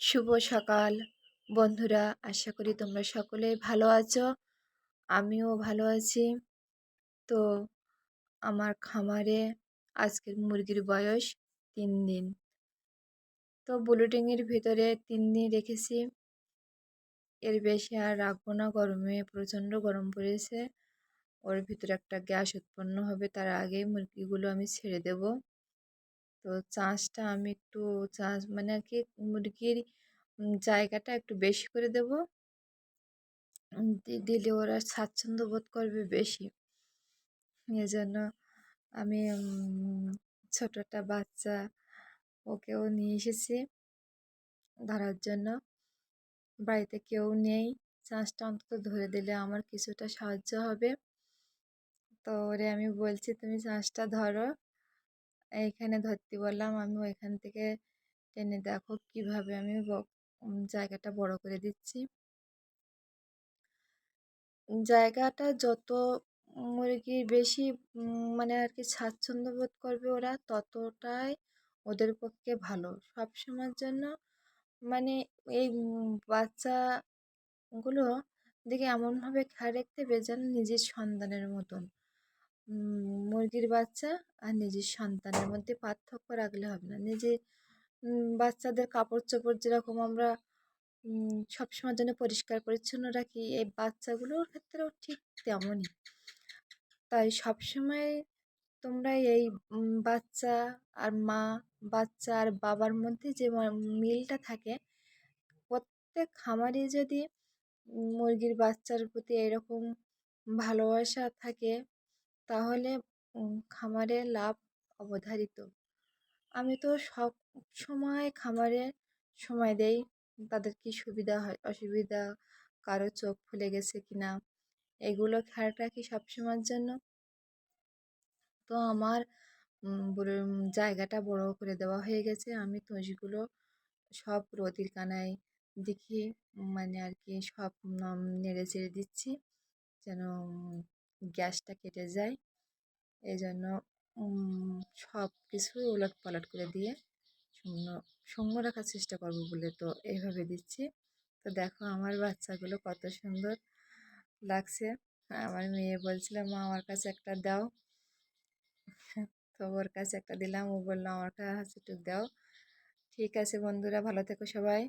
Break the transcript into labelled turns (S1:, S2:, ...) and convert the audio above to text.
S1: শুভ সকাল। বন্ধুরা, আশা করি তোমরা সকলে ভালো আছো। আমিও ভালো আছি। তো, আমার খামারে আজকের মুরগির বয়স তিন দিন। তো, বুলেটিংয়ের ভিতরে তিন দিন রেখেছি। এর বেশি আর রাখব না, গরমে প্রচণ্ড গরম পড়েছে। ওর ভিতরে একটা গ্যাস উৎপন্ন হবে, তার আগেই মুরগিগুলো আমি ছেড়ে দেব। তো চাঁচটা আমি একটু চাঁচ মানে আর কি মুরগির জায়গাটা একটু বেশি করে দেব। দিলে ওরা স্বাচ্ছন্দ্য বোধ করবে বেশি। এজন্য আমি ছোটোটা বাচ্চা ওকেও নিয়ে এসেছি ধরার জন্য। বাড়িতে কেউ নেই। চাঁচটা অন্তত ধরে দিলে আমার কিছুটা সাহায্য হবে। তো ওরে আমি বলছি, তুমি চাঁচটা ধরো। এইখানে ধরতে বললাম আমি ওইখান থেকে টেনে দেখো কীভাবে আমি জায়গাটা বড় করে দিচ্ছি। জায়গাটা যত মুরগি বেশি মানে আর কি স্বাচ্ছন্দ্য বোধ করবে ওরা, ততটাই ওদের পক্ষে ভালো। সব সময়ের জন্য মানে এই বাচ্চাগুলো দেখে এমনভাবে খেয়াল রাখতে হবে যেন নিজের সন্তানের মতন। মুরগির বাচ্চা আর নিজের সন্তানের মধ্যে পার্থক্য রাখলে হবে না। নিজে বাচ্চাদের কাপড় চোপড় যেরকম আমরা সবসময়ের জন্য পরিষ্কার পরিচ্ছন্ন রাখি, এই বাচ্চাগুলোর ক্ষেত্রেও ঠিক তেমনই। তাই সবসময় তোমরা এই বাচ্চা আর মা, বাচ্চা আর বাবার মধ্যে যে মিলটা থাকে, প্রত্যেক খামারে যদি মুরগির বাচ্চার প্রতি এরকম ভালোবাসা থাকে তাহলে খামারে লাভ অবধারিত। আমি তো সব সময় খামারে সময় দেই, তাদের কি সুবিধা হয়, অসুবিধা, কারও চোখ ফুলে গেছে কি না এগুলো খেয়াল রাখি সবসময়ের জন্য। তো আমার জায়গাটা বড় করে দেওয়া হয়ে গেছে, আমি তুষগুলো সব রোদির কানায় দেখি মানে আর কি সব নেড়ে চেড়ে দিচ্ছি, যেন গ্যাসটা কেটে যায়। এই জন্য সব কিছু উলট পালট করে দিয়ে শূন্য সঙ্গ রাখার চেষ্টা করব বলে তো এইভাবে দিচ্ছি। তো দেখো আমার বাচ্চাগুলো কত সুন্দর লাগছে। আমার মেয়ে বলছিল, মা, আমার কাছে একটা দাও। তো ওর কাছে একটা দিলাম। ও বলল, আমার কাছে একটু দাও। ঠিক আছে বন্ধুরা, ভালো থেকো সবাই।